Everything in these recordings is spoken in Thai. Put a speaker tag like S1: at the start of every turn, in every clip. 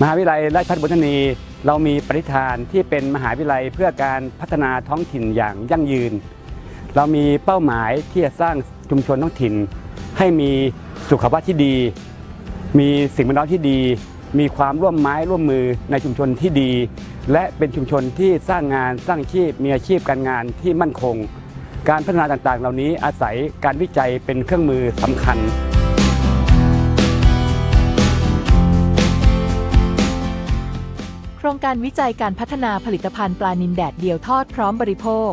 S1: มหาวิทยาลัยราชภัฏบุญธานีเรามีปณิธานที่เป็นมหาวิทยาลัยเพื่อการพัฒนาท้องถิ่นอย่างยั่งยืน เรามีเป้าหมายที่จะสร้างชุมชนท้องถิ่น ให้มีสุขภาพที่ดี มีสิ่งแวดล้อมที่ดี มีความร่วมไม้ร่วมมือในชุมชนที่ดี และเป็นชุมชนที่สร้างงานสร้างชีพมีอาชีพการงานที่มั่นคง การพัฒนาต่างๆ เหล่านี้อาศัยการวิจัยเป็นเครื่องมือสำคัญ
S2: ครงการวิจัยการพัฒนาผลิตภัณฑ์ปลานินแดดเดียวทอดพร้อมบริโภค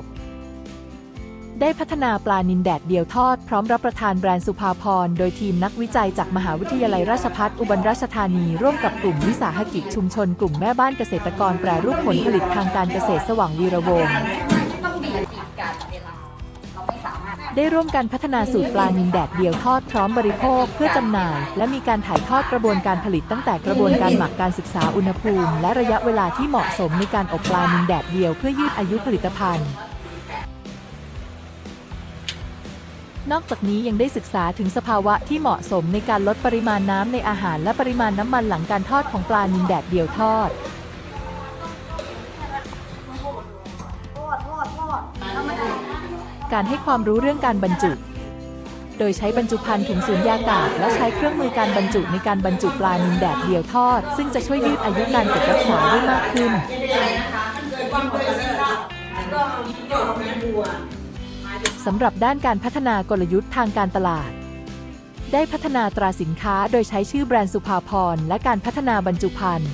S2: ได้พัฒนาปลานินแดดเดียวทอดพร้อมรับประทานแบรนด์สุภาพรโดยทีมนักวิจัยจากมหาวิทยาลัยราชภัฏอุบลราชธานี ร่วมกับกลุ่มวิสาหกิจชุมชนกลุ่มแม่บ้านเกษตรกรแปรรูปผลผลิตทางการเกษตรสว่างวีระวงศ์ ได้ร่วมกันพัฒนาสูตรปลานินแดดเดียวทอดพร้อมบริโภคเพื่อจำหน่าย และมีการถ่ายทอดกระบวนการผลิตตั้งแต่กระบวนการหมักการศึกษาอุณหภูมิ และระยะเวลาที่เหมาะสมในการอบปลานินแดดเดียวเพื่อยืดอายุผลิตภัณฑ์ นอกจากนี้ยังได้ศึกษาถึงสภาวะที่เหมาะสมในการลดปริมาณน้ำในอาหารและปริมาณน้ำมันหลังการทอดของปลานินแดดเดียวทอด การให้ความรู้เรื่องการบรรจุ โดยใช้บรรจุภัณฑ์ถุงสูญญากาศ และใช้เครื่องมือการบรรจุในการบรรจุปลานินแดดเดียวทอด ซึ่งจะช่วยยืดอายุการเก็บรักษาได้มากขึ้นสำหรับด้านการพัฒนากลยุทธ์ทางการตลาด ได้พัฒนาตราสินค้าโดยใช้ชื่อแบรนด์สุภาพรและการพัฒนาบรรจุภัณฑ์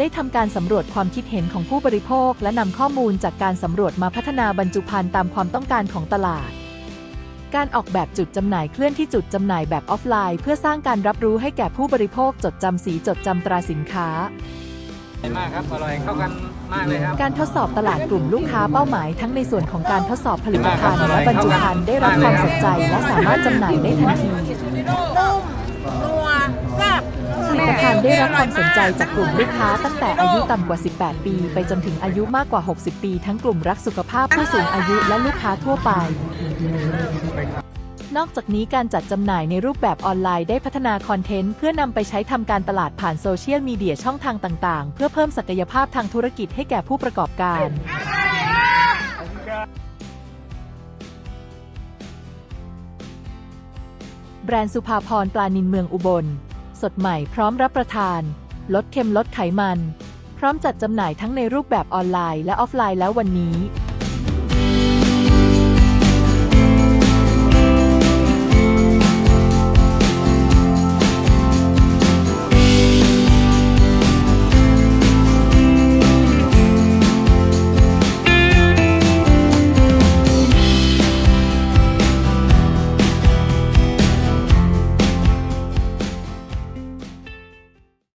S2: ได้ทำการสำรวจความคิดเห็นของผู้บริโภค และนำข้อมูลจากการสำรวจมาพัฒนาบรรจุภัณฑ์ตามความต้องการของตลาด การออกแบบจุดจำหน่ายเคลื่อนที่จุดจำหน่ายแบบออฟไลน์ เพื่อสร้างการรับรู้ให้แก่ผู้บริโภคจดจำสีจดจำตราสินค้า
S3: มากครับ อร่อยเข้ากันมากเลยครับ
S2: การทดสอบตลาดกลุ่มลูกค้าเป้าหมาย ทั้งในส่วนของการทดสอบผลิตภัณฑ์และบรรจุภัณฑ์ได้รับความสนใจ และสามารถจำหน่ายได้ทันทีผลิตภัณฑ์ ได้รับความสนใจจากกลุ่มลูกค้าตั้งแต่อายุต่ำกว่า 18 ปี ไปจนถึงอายุมากกว่า 60 ปี ทั้งกลุ่มรักสุขภาพผู้สูงอายุและลูกค้าทั่วไป นอกจากนี้การจัดจำหน่ายในรูปแบบออนไลน์ได้พัฒนาคอนเทนต์ เพื่อนำไปใช้ทำการตลาดผ่านโซเชียลมีเดียช่องทางต่างๆ เพื่อเพิ่มศักยภาพทางธุรกิจให้แก่ผู้ประกอบการแบรนด์สุภาพรปลานินเมืองอุบล สดใหม่พร้อมรับประทาน ลดเค็มลดไขมัน พร้อมจัดจำหน่ายทั้งในรูปแบบออนไลน์และออฟไลน์แล้ววันนี้